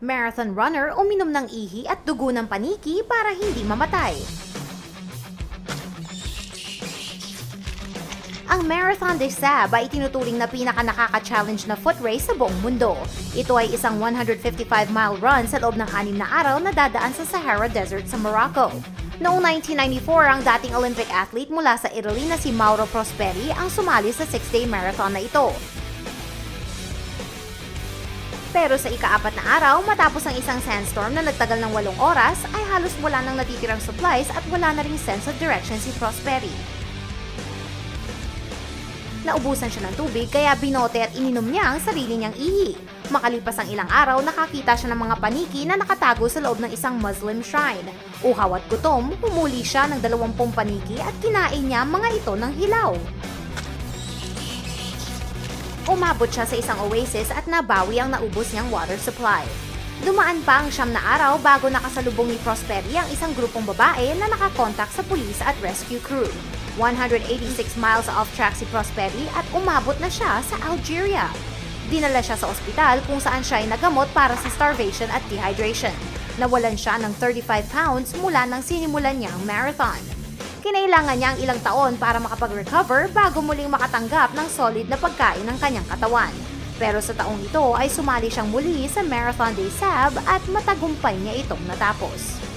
Marathon runner uminom ng ihi at dugo ng paniki para hindi mamatay. Ang Marathon des Sables ay tinuturing na pinaka nakaka-challenge na foot race sa buong mundo. Ito ay isang 155-mile run sa loob ng anim na araw na dadaan sa Sahara Desert sa Morocco. Noong 1994, ang dating Olympic athlete mula sa Italy na si Mauro Prosperi ang sumali sa 6-day marathon na ito. Pero sa ikaapat na araw, matapos ang isang sandstorm na nagtagal ng walong oras, ay halos wala nang natitirang supplies at wala na ring sense of direction si Prosperi. Naubusan siya ng tubig kaya binote at ininom niya ang sarili niyang ihi. Makalipas ang ilang araw, nakakita siya ng mga paniki na nakatago sa loob ng isang Muslim shrine. Uhaw at gutom, humuli siya ng dalawampung paniki at kinain niya mga ito ng hilaw. Umabot siya sa isang oasis at nabawi ang naubos niyang water supply. Dumaan pa ang siyam na araw bago nakasalubong ni Prosperi ang isang grupong babae na nakakontak sa pulis at rescue crew. 186 miles off track si Prosperi at umabot na siya sa Algeria. Dinala siya sa ospital kung saan siya ay nagamot para sa starvation at dehydration. Nawalan siya ng 35 pounds mula nang sinimulan niya ang marathon. Kinailangan niya ang ilang taon para makapag-recover bago muling makatanggap ng solid na pagkain ng kanyang katawan. Pero sa taong ito ay sumali siyang muli sa Marathon des Sables at matagumpay niya itong natapos.